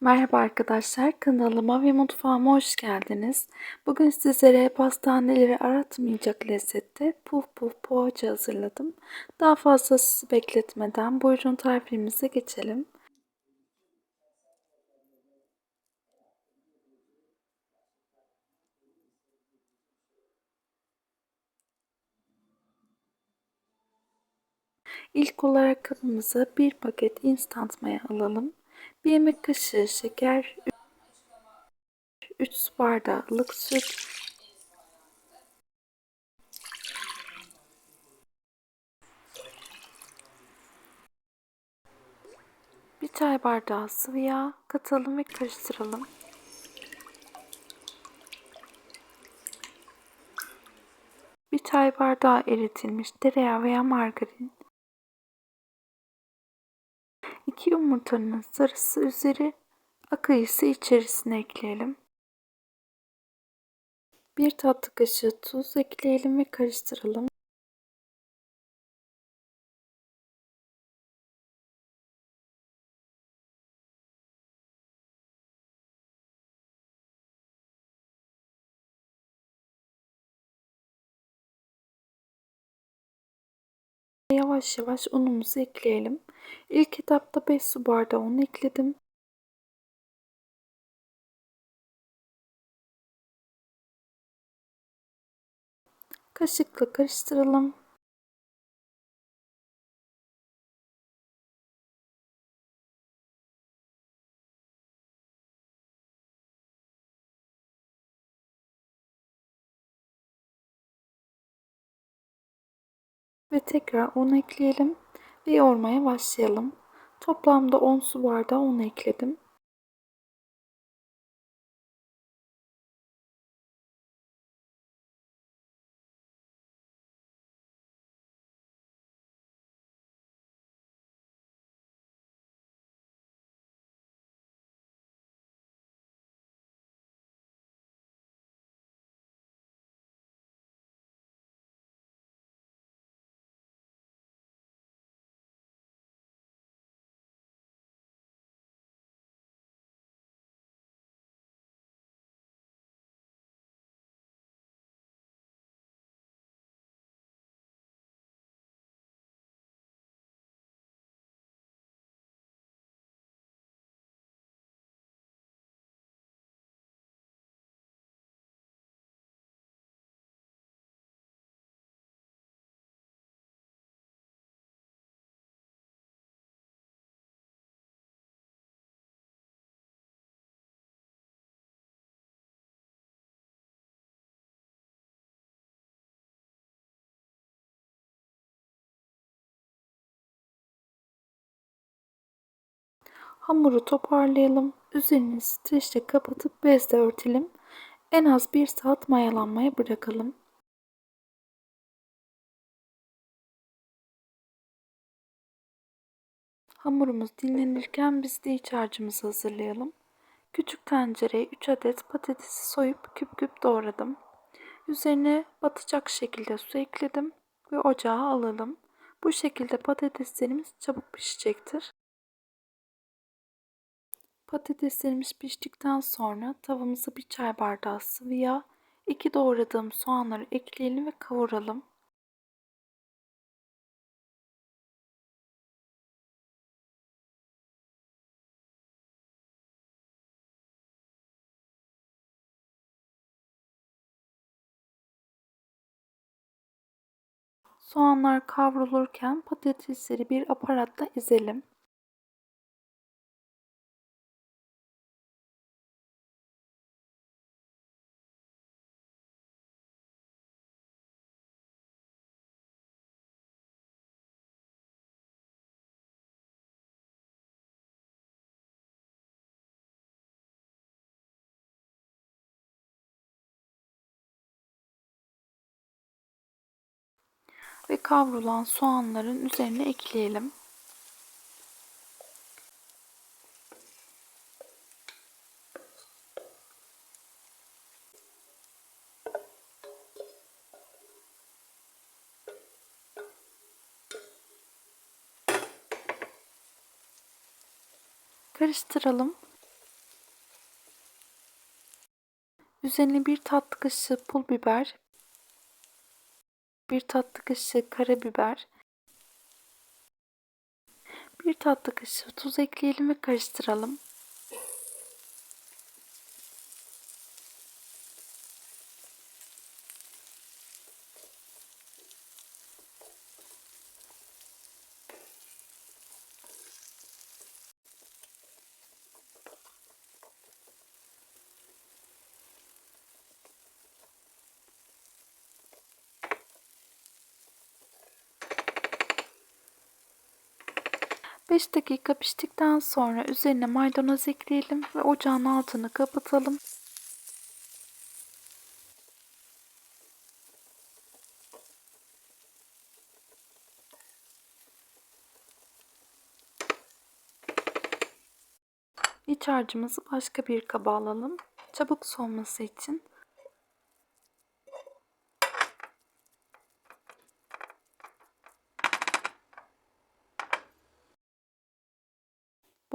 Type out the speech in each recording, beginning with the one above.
Merhaba arkadaşlar, kanalıma ve mutfağıma hoş geldiniz. Bugün sizlere pastaneleri aratmayacak lezzette puf puf poğaça hazırladım. Daha fazla sizi bekletmeden buyurun tarifimize geçelim. İlk olarak kabımıza bir paket instant maya alalım. Bir yemek kaşığı şeker, 3 su bardağı süt, bir çay bardağı sıvı yağ katalım ve karıştıralım. Bir çay bardağı eritilmiş tereyağı veya margarin, 2 yumurtanın sarısı üzeri, akı ise içerisine ekleyelim. Bir tatlı kaşığı tuz ekleyelim ve karıştıralım. Yavaş yavaş unumuzu ekleyelim. İlk etapta 5 su bardağı un ekledim. Kaşıkla karıştıralım. Ve tekrar un ekleyelim ve yoğurmaya başlayalım. Toplamda 10 su bardağı un ekledim. Hamuru toparlayalım. Üzerini streçle kapatıp bezle örtelim. En az 1 saat mayalanmaya bırakalım. Hamurumuz dinlenirken biz de iç harcımızı hazırlayalım. Küçük tencereye 3 adet patatesi soyup küp küp doğradım. Üzerine batacak şekilde su ekledim ve ocağa alalım. Bu şekilde patateslerimiz çabuk pişecektir. Patateslerimiz piştikten sonra tavamıza bir çay bardağı sıvı yağ, iki doğradığım soğanları ekleyelim ve kavuralım. Soğanlar kavrulurken patatesleri bir aparatla ezelim. ve kavrulan soğanların üzerine ekleyelim. Karıştıralım. Üzerine bir tatlı kaşığı pul biber, bir tatlı kaşığı karabiber, bir tatlı kaşığı tuz ekleyelim ve karıştıralım. Beş dakika piştikten sonra üzerine maydanoz ekleyelim ve ocağın altını kapatalım. İç harcımızı başka bir kaba alalım. Çabuk soğuması için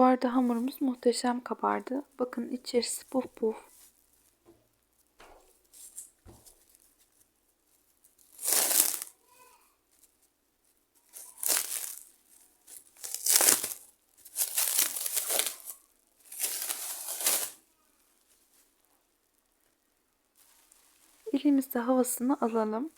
Bu arada hamurumuz muhteşem kabardı. Bakın içerisi puf puf. Elimizde havasını alalım.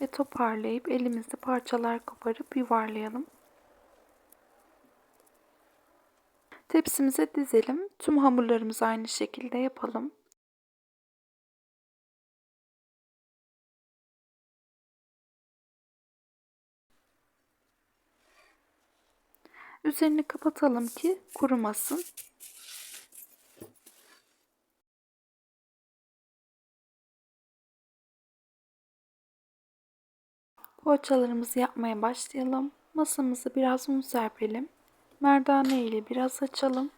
Ve toparlayıp elimizde parçalar koparıp yuvarlayalım. Tepsimize dizelim. Tüm hamurlarımızı aynı şekilde yapalım. Üzerini kapatalım ki kurumasın. Poğaçalarımızı yapmaya başlayalım. Masamızı biraz un serpelim. Merdane ile biraz açalım.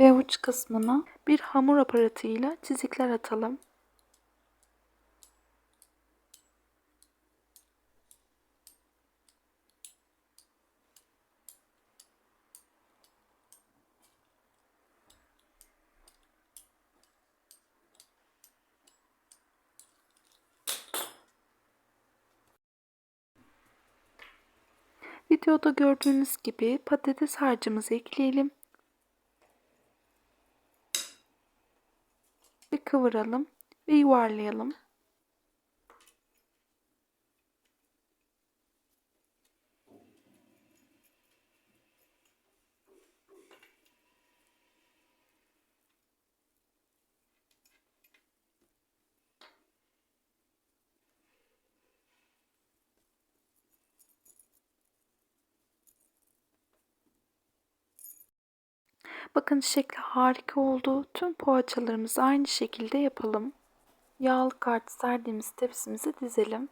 Ve uç kısmına bir hamur aparatıyla çizikler atalım. Videoda gördüğünüz gibi patates harcımızı ekleyelim. Ve kıvıralım ve yuvarlayalım. Bakın şekli harika oldu. Tüm poğaçalarımızı aynı şekilde yapalım. Yağlı kart serdiğimiz tepsimizi dizelim.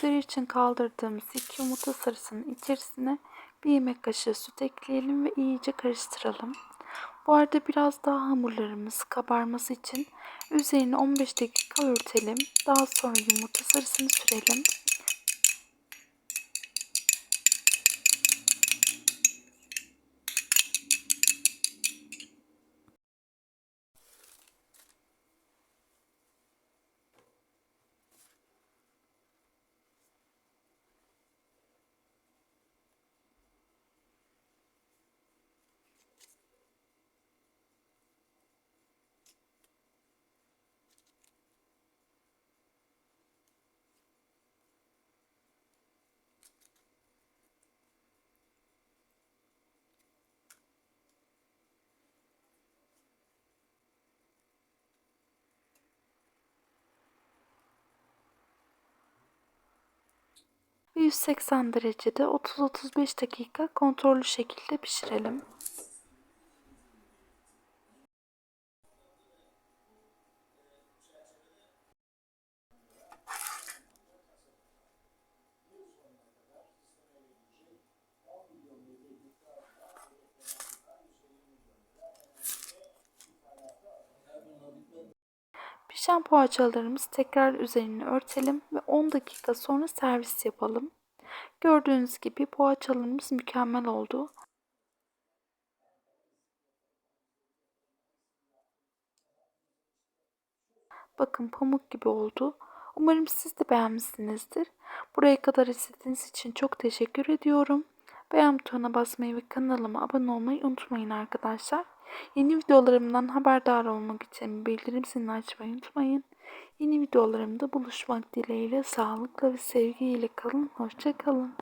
Üzeri için kaldırdığımız iki yumurta sarısının içerisine bir yemek kaşığı süt ekleyelim ve iyice karıştıralım. Bu arada biraz daha hamurlarımız kabarması için üzerine 15 dakika örtelim. Daha sonra yumurta sarısını sürelim. Ve 180 derecede 30-35 dakika kontrollü şekilde pişirelim. Pişen poğaçalarımızı tekrar üzerine örtelim ve 10 dakika sonra servis yapalım. Gördüğünüz gibi poğaçalarımız mükemmel oldu. Bakın pamuk gibi oldu. Umarım siz de beğenmişsinizdir. Buraya kadar izlediğiniz için çok teşekkür ediyorum. Beğen butonuna basmayı ve kanalıma abone olmayı unutmayın arkadaşlar. Yeni videolarımdan haberdar olmak için bildirim zilini açmayı unutmayın. Yeni videolarımda buluşmak dileğiyle sağlıkla ve sevgiyle kalın. Hoşça kalın.